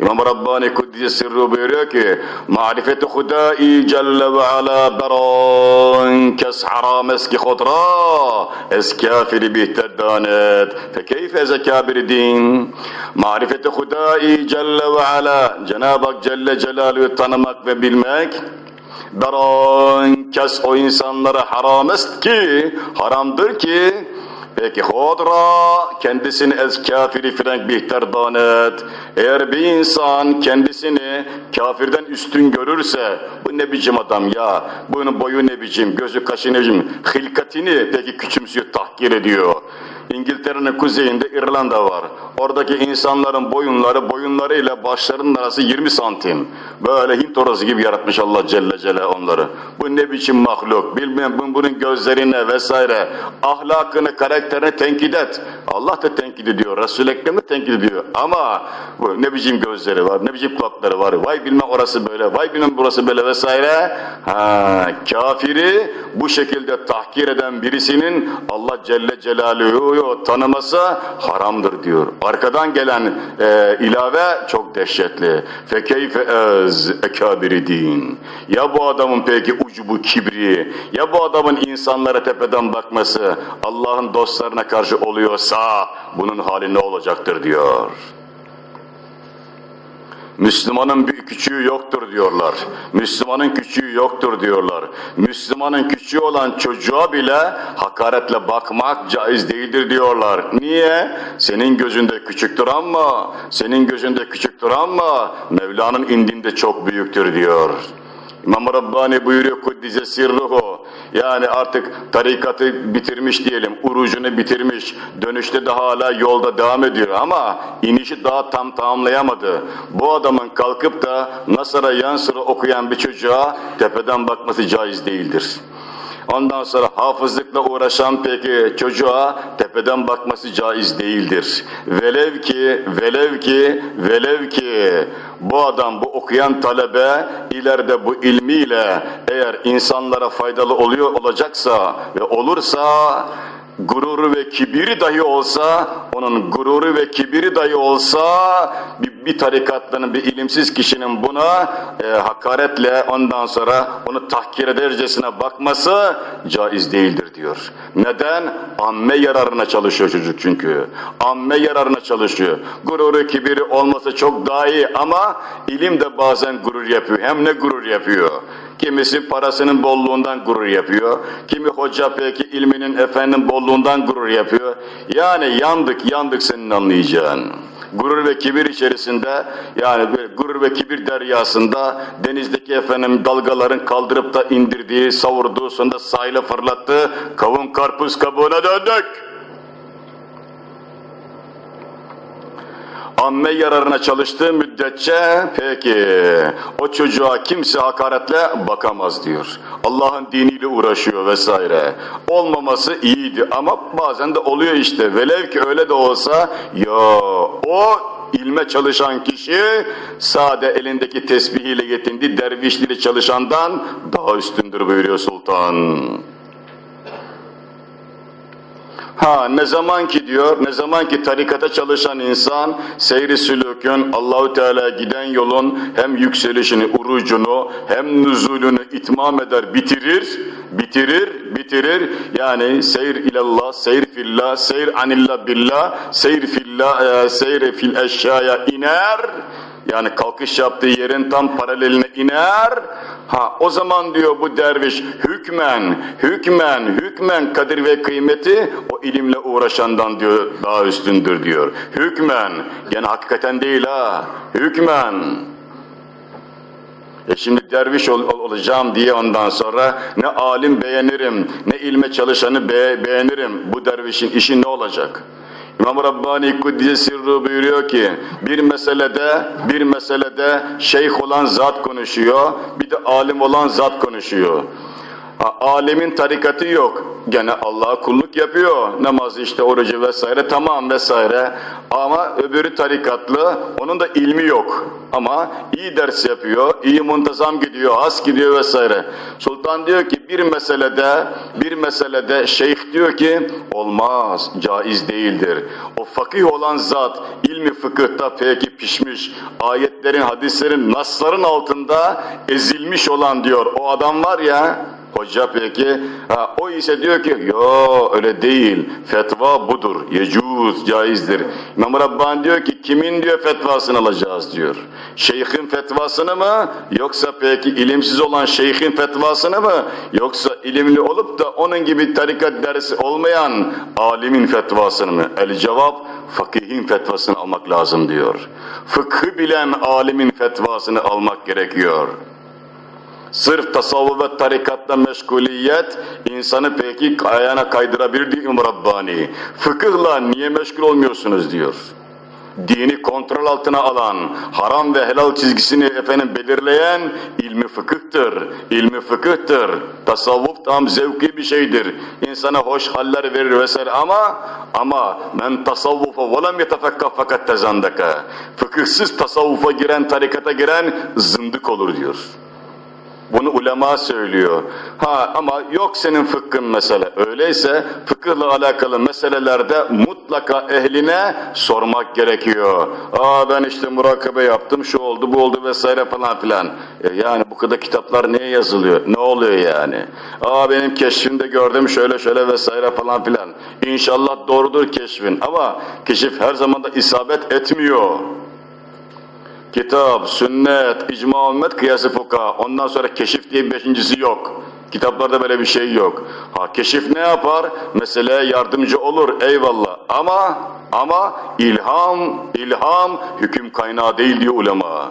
İmam Rabbani Kuddise Sirru buyuruyor ki Marifeti Hudai Celle ve Ala beran. Kes haram eski khudra es kafiri bihter danet fe keyfe ez kabir din? Marifeti Hudai Celle ve Ala Cenab-ı Hak Celle Celaluhu tanımak ve bilmek. Beran kes o insanlara haram est ki haramdır ki Peki hodra kendisini ez kafiri frenk bihter danet. Eğer bir insan kendisini kafirden üstün görürse bu ne biçim adam ya? Bunun boyu ne biçim, gözü kaşı ne biçim? Hilkatini peki küçümsüyor, tahkir ediyor. İngiltere'nin kuzeyinde İrlanda var. Oradaki insanların boyunları boyunlarıyla başlarının arası 20 santim. Böyle Hint orası gibi yaratmış Allah Celle Celle onları. Bu ne biçim mahluk? Bilmem bu- bunun gözlerine vesaire ahlakını, karakterini tenkit et. Allah da tenkit ediyor. Resul-i de tenkit ediyor. Ama bu ne biçim gözleri var, ne biçim kulakları var. Vay bilmem orası böyle, vay bilmem burası böyle vesaire. Ha, kafiri bu şekilde tahkir eden birisinin Allah Celle Celaluhu'yu tanıması haramdır diyor. Arkadan gelen e, ilave çok dehşetli. Fekeyfe ez ekabiri din. Ya bu adamın peki ucubu kibri, ya bu adamın insanlara tepeden bakması Allah'ın dostlarına karşı oluyorsa bunun hali ne olacaktır diyor. Müslümanın bir küçüğü yoktur diyorlar. Müslümanın küçüğü yoktur diyorlar. Müslümanın küçüğü olan çocuğa bile hakaretle bakmak caiz değildir diyorlar. Niye? Senin gözünde küçüktür ama, senin gözünde küçüktür ama Mevla'nın indinde çok büyüktür diyor. İmam Rabbani buyuruyor Kuddise sirruhu. Yani artık tarikatı bitirmiş diyelim, urucunu bitirmiş, dönüşte de hala yolda devam ediyor ama inişi daha tam tamamlayamadı. Bu adamın kalkıp da Nasara yan sıra okuyan bir çocuğa tepeden bakması caiz değildir. Ondan sonra hafızlıkla uğraşan peki çocuğa tepeden bakması caiz değildir. Velev ki, velev ki, velev ki bu adam, bu okuyan talebe ileride bu ilmiyle eğer insanlara faydalı oluyor olacaksa ve olursa gururu ve kibiri dahi olsa, onun gururu ve kibiri dahi olsa bir, bir tarikatlının, bir ilimsiz kişinin buna e, hakaretle ondan sonra onu tahkir edercesine bakması caiz değildir diyor. Neden? Amme yararına çalışıyor çocuk çünkü. Amme yararına çalışıyor. Gururu, kibiri olması çok daha iyi ama ilim de bazen gurur yapıyor. Hem ne gurur yapıyor? Kimisi parasının bolluğundan gurur yapıyor. Kimi hoca peki ilminin efendim bolluğundan gurur yapıyor. Yani yandık yandık senin anlayacağın. Gurur ve kibir içerisinde yani gurur ve kibir deryasında denizdeki efendim dalgaların kaldırıp da indirdiği, savurduğu sonunda sahile fırlattığı kavun karpuz kabuğuna döndük. Amme yararına çalıştığı müddetçe peki o çocuğa kimse hakaretle bakamaz diyor. Allah'ın diniyle uğraşıyor vesaire. Olmaması iyiydi ama bazen de oluyor işte. Velev ki öyle de olsa ya o ilme çalışan kişi sade elindeki tesbihiyle yetindi dervişliğiyle çalışandan daha üstündür buyuruyor sultan. Ha ne zaman ki diyor, ne zaman ki tarikata çalışan insan seyri sülükün, Allahu Teala giden yolun hem yükselişini, urucunu, hem nüzulünü itmam eder, bitirir, bitirir, bitirir. Yani seyr ilallah, seyr fillah, seyr anillah billah, seyr fillah, e, seyr fil eşyaya iner. Yani kalkış yaptığı yerin tam paraleline iner. Ha o zaman diyor bu derviş hükmen, hükmen, hükmen kadir ve kıymeti o ilimle uğraşandan diyor daha üstündür diyor. Hükmen, yani hakikaten değil ha, hükmen. E şimdi derviş ol, ol- olacağım diye ondan sonra ne alim beğenirim, ne ilme çalışanı be- beğenirim. Bu dervişin işi ne olacak? İmam Rabbani Kuddise Sirru buyuruyor ki bir meselede bir meselede şeyh olan zat konuşuyor, bir de alim olan zat konuşuyor. Alemin tarikatı yok. Gene Allah'a kulluk yapıyor. Namazı işte orucu vesaire tamam vesaire. Ama öbürü tarikatlı onun da ilmi yok. Ama iyi ders yapıyor, iyi muntazam gidiyor, has gidiyor vesaire. Sultan diyor ki bir meselede, bir meselede şeyh diyor ki olmaz, caiz değildir. O fakih olan zat ilmi fıkıhta peki pişmiş, ayetlerin, hadislerin, nasların altında ezilmiş olan diyor. O adam var ya, Hoca peki, ha, o ise diyor ki, yo öyle değil, fetva budur, yecuz, caizdir. İmam Rabbani diyor ki, kimin diyor fetvasını alacağız diyor. Şeyhin fetvasını mı, yoksa peki ilimsiz olan şeyhin fetvasını mı, yoksa ilimli olup da onun gibi tarikat dersi olmayan alimin fetvasını mı? El cevap, fakihin fetvasını almak lazım diyor. Fıkhı bilen alimin fetvasını almak gerekiyor. Sırf tasavvuf ve tarikatla meşguliyet insanı peki ayağına kaydırabilir diyor İmam Rabbani. Fıkıhla niye meşgul olmuyorsunuz diyor. Dini kontrol altına alan, haram ve helal çizgisini efendim belirleyen ilmi fıkıhtır. İlmi fıkıhtır. Tasavvuf tam zevki bir şeydir. İnsana hoş haller verir vesaire ama ama men tasavvufa ve lem yetefekka fakat tezandaka. Fıkıhsız tasavvufa giren, tarikata giren zındık olur diyor. Bunu ulema söylüyor. Ha ama yok senin fıkhın mesele. Öyleyse fıkıhla alakalı meselelerde mutlaka ehline sormak gerekiyor. Aa ben işte murakabe yaptım, şu oldu, bu oldu vesaire falan filan. E yani bu kadar kitaplar niye yazılıyor? Ne oluyor yani? Aa benim keşfimde gördüm şöyle şöyle vesaire falan filan. İnşallah doğrudur keşfin ama keşif her zaman da isabet etmiyor. Kitap, sünnet, icma ümmet, kıyası fuka. Ondan sonra keşif diye bir beşincisi yok. Kitaplarda böyle bir şey yok. Ha keşif ne yapar? Meseleye yardımcı olur eyvallah. Ama ama ilham, ilham hüküm kaynağı değil diyor ulema.